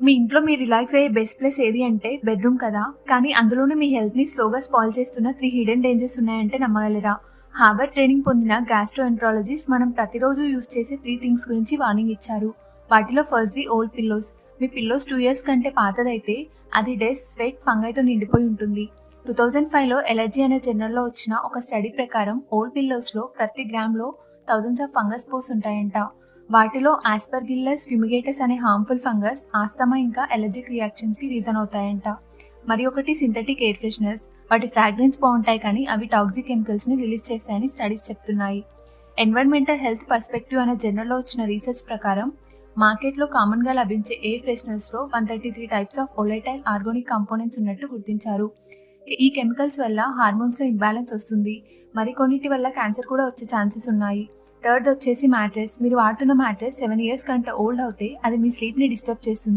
మీ ఇంట్లో మీరు రిలాక్స్ అయ్యే బెస్ట్ ప్లేస్ ఏది అంటే బెడ్రూమ్ కదా. కానీ అందులోనే మీ హెల్త్ని స్లోగా స్పాయిల్ చేస్తున్న త్రీ హిడెన్ డేంజర్స్ ఉన్నాయంటే నమ్మగలరా? హార్వర్డ్ ట్రైనింగ్ పొందిన గ్యాస్ట్రోఎంట్రాలజిస్ట్ మనం ప్రతిరోజు యూజ్ చేసే త్రీ థింగ్స్ గురించి వార్నింగ్ ఇచ్చారు. వాటిలో ఫస్ట్ ది ఓల్డ్ పిల్లోస్ మీ పిల్లోస్ టూ ఇయర్స్ కంటే పాతదైతే అది డెస్ స్వెట్ ఫంగైతో నిండిపోయి ఉంటుంది. టూ థౌజండ్ ఫైవ్లో ఎలర్జీ అనే జర్నల్లో వచ్చిన ఒక స్టడీ ప్రకారం ఓల్డ్ పిల్లోస్లో ప్రతి గ్రామ్లో థౌజండ్స్ ఆఫ్ ఫంగస్ పోర్స్ ఉంటాయంట. వాటిలో ఆస్పర్గిల్లస్ ఫ్యూమిగేటస్ అనే హార్మ్ఫుల్ ఫంగస్ ఆస్తమా ఇంకా ఎలర్జిక్ రియాక్షన్స్కి రీజన్ అవుతాయంట. మరి ఒకటి సింథటిక్ ఎయిర్ ఫ్రెషనర్స్ వాటి ఫ్రాగ్రెన్స్ బాగుంటాయి కానీ అవి టాక్సిక్ కెమికల్స్ని రిలీజ్ చేస్తాయని స్టడీస్ చెప్తున్నాయి. ఎన్వైర్న్మెంటల్ హెల్త్ పర్స్పెక్టివ్ అనే జర్నల్లో వచ్చిన రీసెర్చ్ ప్రకారం మార్కెట్లో కామన్గా లభించే air ఫ్రెషనర్స్లో one thirty three types of volatile organic components ఉన్నట్టు గుర్తించారు. ఈ కెమికల్స్ వల్ల హార్మోన్స్లో ఇంబ్యాలెన్స్ వస్తుంది. మరికొన్నిటి వల్ల క్యాన్సర్ కూడా వచ్చే ఛాన్సెస్ ఉన్నాయి. థర్డ్ వచ్చేసి మ్యాట్రెస్. మీరు వాడుతున్న మ్యాట్రెస్ సెవెన్ ఇయర్స్ కంటే ఓల్డ్ అవుతే అది మీ స్లీప్ని డిస్టర్బ్ చేస్తుంది.